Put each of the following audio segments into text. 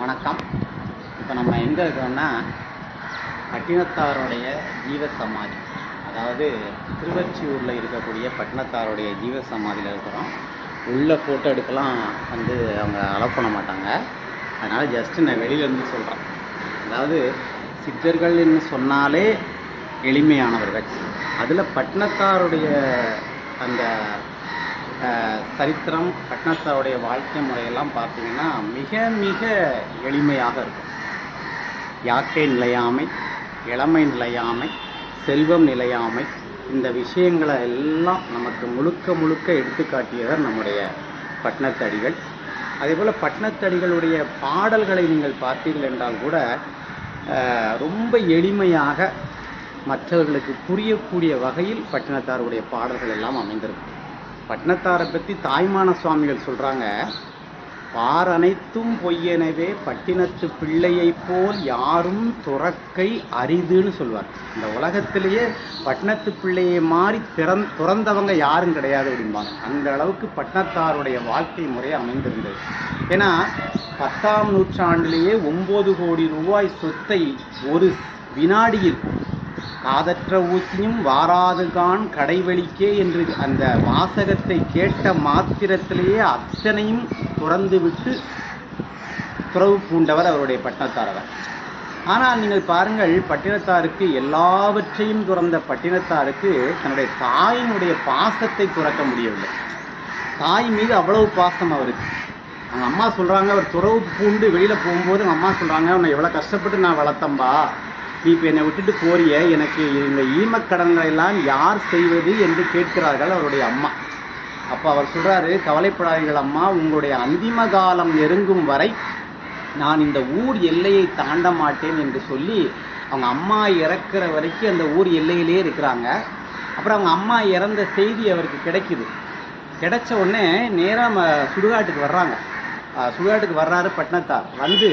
வணக்கம். இப்போ நம்ம எங்கே இருக்கோம்னா பட்டினத்தாருடைய ஜீவ சமாதி அதாவது திருவச்சியூரில் இருக்கக்கூடிய பட்டினத்தாருடைய ஜீவ சமாதியில் இருக்கிறோம். உள்ள ஃபோட்டோ எடுக்கலாம் வந்து அவங்க அலோவ் பண்ண மாட்டாங்க. அதனால் ஜஸ்ட்டு நான் வெளியிலேருந்து சொல்கிறேன் அதாவது சித்தர்கள்னு சொன்னாலே எளிமையானவர்கள். அதில் பட்டினத்தாருடைய அந்த சரித்திரம் பட்டினத்தாருடைய வாழ்க்கை முறையெல்லாம் பார்த்தீங்கன்னா மிக மிக எளிமையாக இருக்கும். யாக்கை நிலையாமை இளமை நிலையாமை செல்வம் நிலையாமை இந்த விஷயங்களை எல்லாம் நமக்கு முழுக்க முழுக்க எடுத்துக்காட்டியவர் நம்முடைய பட்டினத்தடிகள் அதேபோல் பட்னத்தடிகளுடைய பாடல்களை நீங்கள் பார்த்தீர்கள் என்றால் கூட ரொம்ப எளிமையாக மற்றவர்களுக்கு புரியக்கூடிய வகையில் பட்டினத்தாருடைய பாடல்கள் எல்லாம் அமைந்திருக்கும். பட்டினத்தாரை பற்றி தாய்மான சுவாமிகள் சொல்கிறாங்க பார் அனைத்தும் பொய்யெனவே பட்டினத்து பிள்ளையைப் போல் யாரும் துறக்கை அரிதுன்னு சொல்வார். இந்த உலகத்திலேயே பட்டினத்து பிள்ளையை மாறி திறந் துறந்தவங்க யாரும் கிடையாது அப்படிம்பாங்க. அந்த அளவுக்கு பட்டினத்தாருடைய வாழ்க்கை முறை அமைந்திருந்தது. ஏன்னா பத்தாம் நூற்றாண்டிலேயே ஒம்பது கோடி ரூபாய் சொத்தை ஒரு வினாடியில் காதற்ற ஊசியும் வாராதுகான் கடைவெளிக்கே என்று அந்த வாசகத்தை கேட்ட மாத்திரத்திலேயே அத்தனையும் துறந்துவிட்டு துறவு பூண்டவர் அவருடைய பட்டினத்தாரவர் ஆனால் நீங்கள் பாருங்கள் பட்டினத்தாருக்கு எல்லாவற்றையும் துறந்த பட்டினத்தாருக்கு தன்னுடைய தாயினுடைய பாசத்தை துறக்க முடியவில்லை. தாய் மீது அவ்வளவு பாசம் அவருக்கு. அவங்க அம்மா சொல்கிறாங்க அவர் துறவு பூண்டு வெளியில் போகும்போது அம்மா சொல்கிறாங்க உன்னை எவ்வளோ கஷ்டப்பட்டு நான் வளர்த்தம்பா நீ இப்போ என்னை விட்டுட்டு போறிய எனக்கு இந்த ஈமக்கடன்களை எல்லாம் யார் செய்வது என்று கேட்கிறார்கள் அவருடைய அம்மா. அப்போ அவர் சொல்கிறாரு கவலைப்படாதீர்கள் அம்மா உங்களுடைய அந்திம காலம் நெருங்கும் வரை நான் இந்த ஊர் எல்லையை தாண்ட மாட்டேன் என்று சொல்லி அவங்க அம்மா இறக்குற வரைக்கும் அந்த ஊர் எல்லையிலே இருக்கிறாங்க. அப்புறம் அவங்க அம்மா இறந்த செய்தி அவருக்கு கிடைக்குது. கிடைச்ச உடனே நேராக சுடுகாட்டுக்கு வர்றாங்க. சுடுகாட்டுக்கு வர்றாரு பட்டினத்தார் வந்து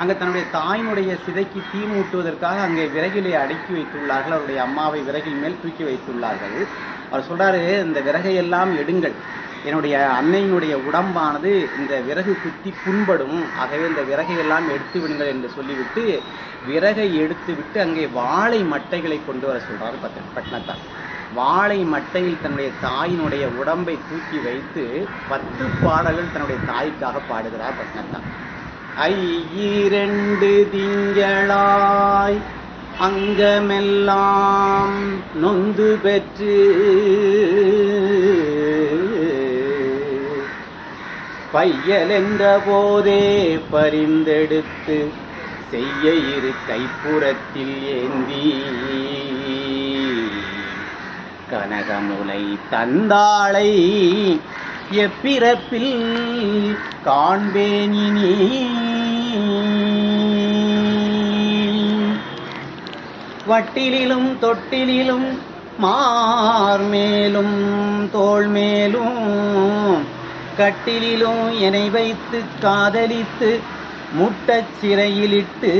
அங்கே தன்னுடைய தாயினுடைய சிதைக்கு தீ மூட்டுவதற்காக அங்கே விறகிலே அடுக்கி வைத்துள்ளார்கள். அவருடைய அம்மாவை விறகில் மேல் தூக்கி வைத்துள்ளார்கள். அவர் சொல்கிறாரு இந்த விறகையெல்லாம் எடுங்கள். என்னுடைய அன்னையினுடைய உடம்பானது இந்த விறகு குத்தி புண்படும். ஆகவே இந்த விறகை எல்லாம் எடுத்து விடுங்கள் என்று சொல்லிவிட்டு விறகை எடுத்து விட்டு அங்கே வாழை மட்டைகளை கொண்டு வர சொல்கிறார் பத்த பட்னத்தார். வாழை மட்டையில் தன்னுடைய தாயினுடைய உடம்பை தூக்கி வைத்து பத்து பாடல்கள் தன்னுடைய தாய்க்காக பாடுகிறார் பட்னத்தார். ஐயிரண்டு திங்களாய் அங்கமெல்லாம் நொந்து பெற்று பையல் என்ற போதே பரிந்தெடுத்து செய்ய இரு கைப்புறத்தில் ஏந்தி கனகமுலை தந்தாளை எப்பிறப்பில் காண்பேனினி. வட்டிலிலும் தொட்டிலிலும் மார்மேலும் தோள் மேலும் கட்டிலிலும் என்னை வைத்து காதலித்து முட்டச் சிறையிலிட்டு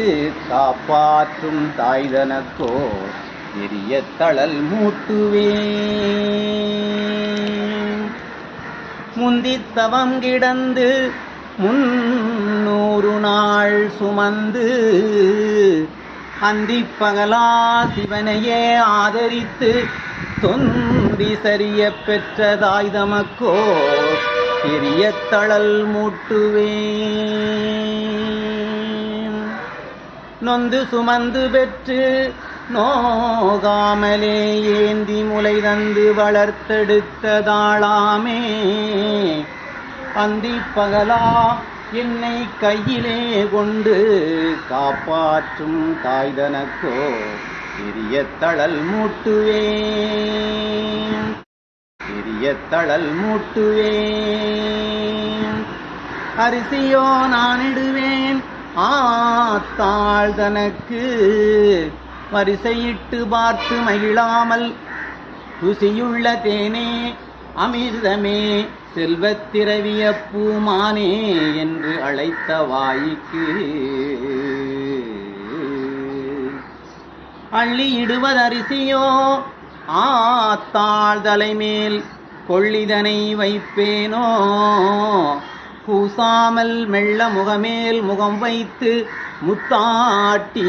காப்பாற்றும் தாய்தனக்கோ பெரிய தழல் மூட்டுவே முந்தித்தவம் கிடந்து முன்னூறு நாள் சுமந்து அந்திப்பகலா சிவனையே ஆதரித்து தொந்தி சரிய பெற்றதாய் தமக்கோ பெரிய தழல் மூட்டுவே நொந்து சுமந்து பெற்று நோகாமலே ஏந்தி முலை தந்து வளர்த்தெடுத்ததாளாமே. அந்தி பகலா என்னை கையிலே கொண்டு காப்பாற்றும் தாய்தனக்கோ பெரிய தழல் மூட்டுவேன் பெரிய தழல் மூட்டுவேன் அரிசியோ நானிடுவேன் ஆத்தாள் தனக்கு வரிசையிட்டு பார்த்து மகிழாமல் ருசியுள்ள தேனே அமிர்தமே செல்வத்திரவிய பூமானே என்று அழைத்த வாய்க்கு. அள்ளி இடுவதரிசியோ ஆத்தாள் தலைமேல் கொள்ளிதனை வைப்பேனோ? கூசாமல் மெல்ல முகமேல் முகம் வைத்து முத்தாட்டி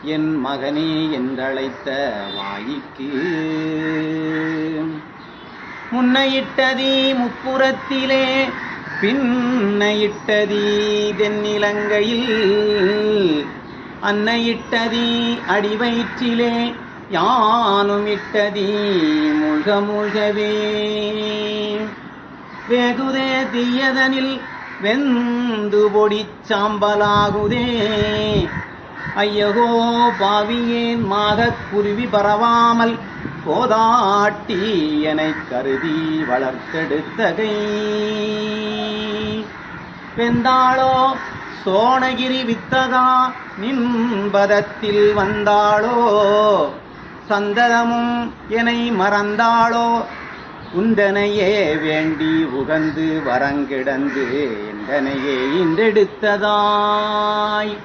என் மகனே என்றழைத்த வாய்க்கு முன்னையிட்டதீ முப்புறத்திலே பின்னையிட்டதீ தென்னிலங்கையில். அன்னையிட்டதீ அடிவயிற்றிலே யானும் இட்டதீ முழ்க முழ்கவே வெகுதே தீயதனில் வெந்து பொடி சாம்பலாகுதே. ஐயகோ பாவியேன் மாகக் குருவி பரவாமல் போதாட்டி எனக் கருதி வளர்த்தெடுத்தகை. வெந்தாளோ சோணகிரி வித்தகா நின்பதத்தில் வந்தாளோ சந்ததமும் என்னை மறந்தாளோ உந்தனையே வேண்டி உகந்து வரங்கிடந்து. எந்தனையே இன்றெடுத்ததாய்.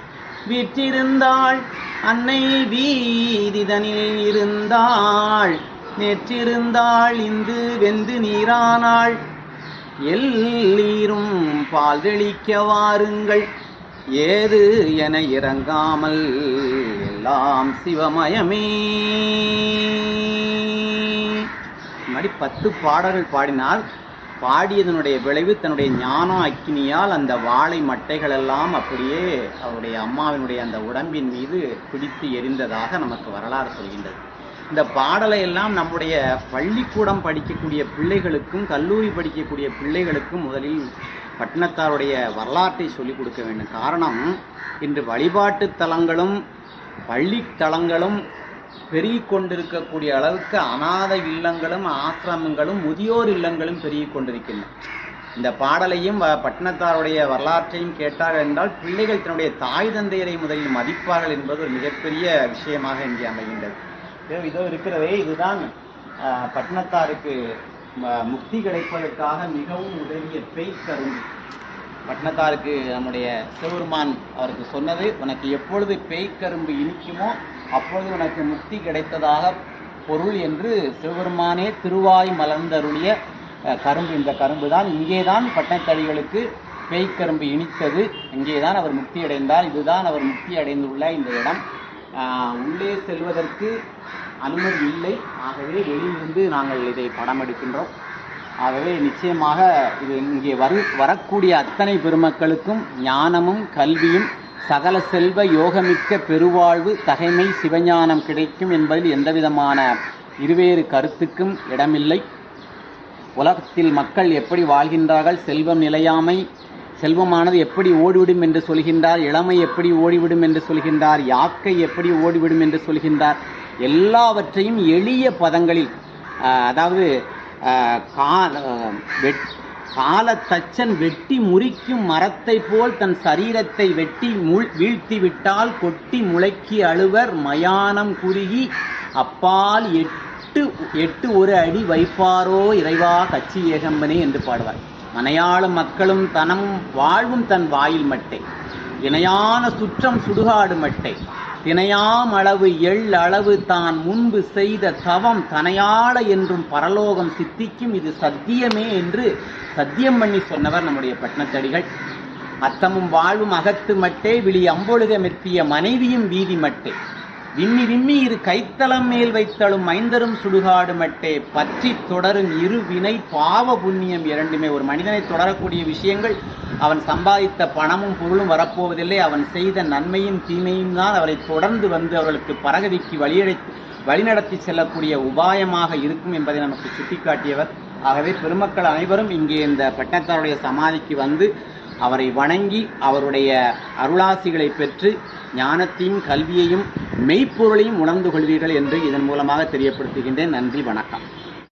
விற்றிருந்தாள் அன்னை வீதிதனில் இருந்தாள். நேற்றிருந்தாள் இந்து வெந்து நீரானாள். எல்லீரும் பால் தெளிக்க வாருங்கள். ஏது என இறங்காமல் எல்லாம் சிவமயமே. முன்னாடி பத்து பாடல்கள் பாடினால் பாடியதனுடைய விளைவு தன்னுடைய ஞான அக்கினியால் அந்த வாழை மட்டைகள் எல்லாம் அப்படியே அவருடைய அம்மாவினுடைய அந்த உடம்பின் மீது பிடித்து எரிந்ததாக நமக்கு வரலாறு சொல்கின்றது. இந்த பாடலை எல்லாம் நம்முடைய பள்ளிக்கூடம் படிக்கக்கூடிய பிள்ளைகளுக்கும் கல்லூரி படிக்கக்கூடிய பிள்ளைகளுக்கும் முதலில் பட்டினத்தாருடைய வரலாற்றை சொல்லிக் கொடுக்க வேண்டும். காரணம் இன்று வழிபாட்டு தலங்களும் பள்ளி தலங்களும் பெருகி கொண்டிருக்கக்கூடிய அளவுக்கு அநாத இல்லங்களும் ஆசிரமங்களும் முதியோர் இல்லங்களும் பெருகி கொண்டிருக்கின்றன இந்த பாடலையும் வ- பட்டினத்தாருடைய வரலாற்றையும் கேட்டார்கள் என்றால் பிள்ளைகள் தன்னுடைய தாய் தந்தையரை முதலில் மதிப்பார்கள் என்பது ஒரு மிகப்பெரிய விஷயமாக இங்கே அமைகின்றது. இதோ இருக்கிறதே இதுதான் பட்டினத்தாருக்கு முக்தி கிடைப்பதற்காக மிகவும் உதவிய பெய் கரும்பு பட்டினத்தாருக்கு நம்முடைய சிவருமான் அவருக்கு சொன்னது உனக்கு எப்பொழுது பேய்க்கரும்பு இனிக்குமோ அப்பொழுது உனக்கு முக்தி கிடைத்ததாக பொருள் என்று சிவபெருமானே திருவாய் மலர்ந்தருளிய கரும்பு. இந்த கரும்பு தான் இங்கே தான் பேய்க்கரும்பு இனித்தது. இங்கே தான் அவர் முக்தி அடைந்தார். இதுதான் அவர் முக்தி அடைந்துள்ள இந்த இடம். உள்ளே செல்வதற்கு அனுமதி இல்லை. ஆகவே வெளியிலிருந்து நாங்கள் இதை படம் எடுக்கின்றோம். ஆகவே நிச்சயமாக இது இங்கே வரு வரக்கூடிய அத்தனை பெருமக்களுக்கும் ஞானமும் கல்வியும் சகல செல்வ யோகமிக்க பெருவாழ்வு தகைமை சிவஞானம் கிடைக்கும் என்பதில் எந்தவிதமான இருவேறு கருத்துக்கும் இடமில்லை. உலகத்தில் மக்கள் எப்படி வாழ்கின்றார்கள் செல்வம் நிலையாமை செல்வமானது எப்படி ஓடிவிடும் என்று சொல்கின்றார் இளமை எப்படி ஓடிவிடும் என்று சொல்கின்றார் யாக்கை எப்படி ஓடிவிடும் என்று சொல்கின்றார் எல்லாவற்றையும் எளிய பதங்களில் அதாவது கா- ஆஹ், காலத்தச்சன் வெட்டி முறிக்கும் மரத்தை போல் தன் சரீரத்தை வெட்டி முள் வீழ்த்தி விட்டால் கொட்டி முளைக்கி அழுவர் மயானம் குறுகி அப்பால் எட்டு எட்டு ஒரு அடி வைப்பாரோ இறைவா கச்சி ஏகம்பனே என்று பாடுவார். மனையாளும் மக்களும் தனம் வாழ்வும் தன் வாயில் மட்டை. இணையான சுற்றம் சுடுகாடு மட்டை. தினையாம் அளவு எள் அளவு தான் முன்பு செய்த தவம் தனையாள என்றும் பரலோகம் சித்திக்கும் இது சத்தியமே என்று சத்தியம் பண்ணி சொன்னவர் நம்முடைய பட்னத்தடிகள். அத்தமும் வாழ்வும் அகத்து மட்டே விழி அம்பொழுக மெத்திய மனைவியும் வீதி மட்டே. விம்மி விம்மி இரு கைத்தளம் மேல் வைத்தழும் ஐந்தரும் சுடுகாடு மட்டே. பற்றி தொடரும் இரு வினை பாவ புண்ணியம் இரண்டுமே. ஒரு மனிதனை தொடரக்கூடிய விஷயங்கள் அவன் சம்பாதித்த பணமும் பொருளும் வரப்போவதில்லை. அவன் செய்த நன்மையும் தீமையும் தான் அவரை தொடர்ந்து வந்து அவர்களுக்கு பரகதிக்கு வழியடை வழிநடத்தி செல்லக்கூடிய உபாயமாக இருக்கும் என்பதை நமக்கு சுட்டிக்காட்டியவர். ஆகவே பெருமக்கள் அனைவரும் இங்கே இந்த பட்டத்தாருடைய சமாதிக்கு வந்து அவரை வணங்கி அவருடைய அருளாசிகளை பெற்று ஞானத்தையும் கல்வியையும் மெய்ப்பொருளையும் உணர்ந்து கொள்வீர்கள் என்று இதன் மூலமாக தெரியப்படுத்துகின்றேன். நன்றி வணக்கம்.